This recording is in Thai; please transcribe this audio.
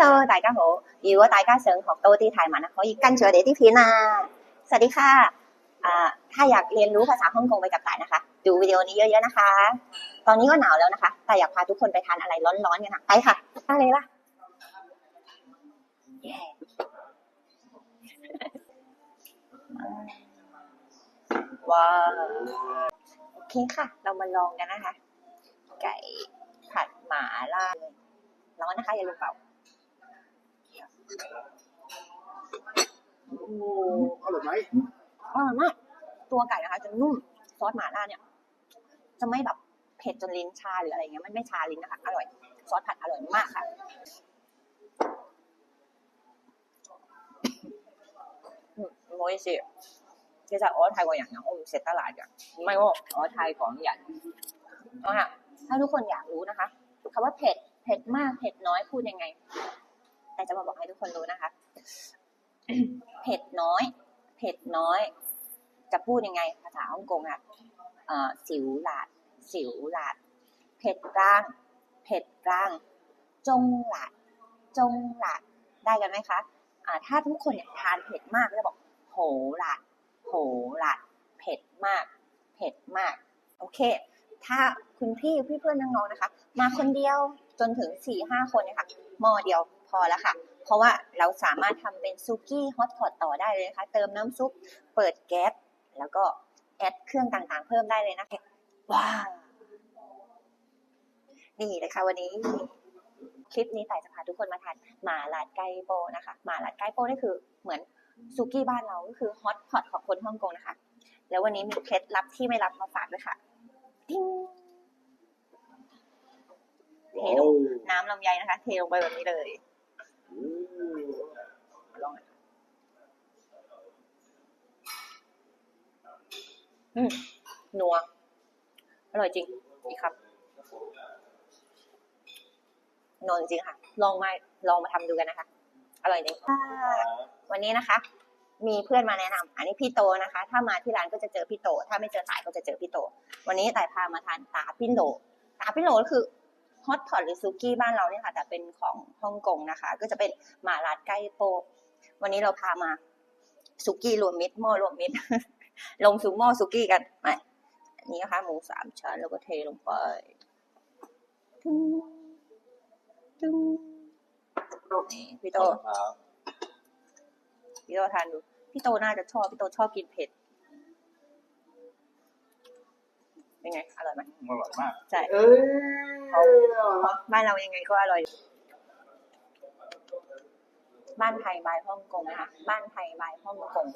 Hello，大家好。如果大家想学多啲泰文啊，可以跟住我哋啲片啊。สวัสดีค่ะอ่าถ้าอยากเรียนรู้ภาษาฮ่องกงไปกับต่ายนะคะ ดูวิดีโอนี้เยอะๆนะคะ ตอนนี้ก็หนาวแล้วนะคะ แต่อยากพาทุกคนไปทานอะไรร้อนๆกันนะไปค่ะไปเลยล่ะเย้ว้าวโอเคค่ะ เรามาลองกันนะคะ ไก่ผัดหมาล่าร้อนนะคะ อย่าลืมเป่า อ้อร่อยไหม อร่อยมาก ตัวไก่นะคะจะนุ่ม ซอสหม่าล่าเนี่ย จะไม่แบบเผ็ดจนลิ้นชาหรืออะไรเงี้ยมันไม่ชาลิ้นนะคะ อร่อย ซอสผัดอร่อยมากค่ะ嗯唔好意思，其实我泰国人啊，我唔食得辣嘅。唔系喎，我泰港人。 เอาค่ะถ้าทุกคนอยากรู้นะคะคำว่าเผ็ด เผ็ดมาก เผ็ดน้อยพูดยังไง แต่จะมาบอกให้ทุกคนรู้นะคะ เผ็ดน้อย เผ็ดน้อย จะพูดยังไงภาษาฮ่องกงอะสิวหลาด สิวหลาด เผ็ดกลาง เผ็ดกลาง จงหลาด จงหลาด ได้กันไหมคะอ่าถ้าทุกคนเนี่ยทานเผ็ดมากก็จะบอกโหหลาด โหหลาด เผ็ดมาก เผ็ดมาก โอเค ถ้าคุณพี่พี่เพื่อนน้องๆนะคะ มาคนเดียวจนถึงสี่ห้าคนเนี่ยค่ะหม้อเดียว พอแล้วค่ะ เพราะว่าเราสามารถทำเป็นซุกี้ฮอตพอตต่อได้เลยนะคะ เติมน้ำซุป เปิดแก๊ส แล้วก็แอดเครื่องต่างๆ เพิ่มได้เลยนะคะ ว้าว นี่เลยค่ะวันนี้ คลิปนี้แต่จะพาทุกคนมาทานหมาลาดไก่โปนะคะ หมาลาดไก่โปนี่คือเหมือนซุกี้บ้านเราก็คือฮอตพอตของคนฮ่องกงนะคะ แล้ววันนี้มีเคล็ดลับที่ไม่รับมาฝากด้วยค่ะติ้งเทลงน้ำลำไยนะคะ เทลงไปแบบนี้เลย อืม ลองหน่อย อืมนัว อร่อยจริง อีกครับนัวจริงๆค่ะ ลองมาลองมาทำดูกันนะคะ อร่อยจริงค่ะวันนี้นะคะ มีเพื่อนมาแนะนำอันนี้พี่โตนะคะ ถ้ามาที่ร้านก็จะเจอพี่โต ถ้าไม่เจอต่ายก็จะเจอพี่โต วันนี้ต่ายพามาทานตาปิ้นโหลตาปิ้นโหลก็คือฮอตพอตหรือซุกี้บ้านเราเนี่ยค่ะ แต่เป็นของฮ่องกงนะคะ ก็จะเป็นหมาลาดไก่โป วันนี้เราพามาซุกี้รวมมิตรหม้อรวมมิตร ลงสู่หม้อซุกี้กันมาอันนี้นะคะหมูสามชั้นแล้วก็เทลงไปตึ้งตึ้งนี่พี่โตครับพี่โตทานดู พี่โตน่าจะชอบ พี่โตชอบกินเผ็ด เป็นไง อร่อยไหมอร่อยมาก ใช่เอ้ยอร่อยมากบ้านเรายังไงก็อร่อย บ้านไทยบายฮ่องกงนะคะ บ้านไทยบายฮ่องกง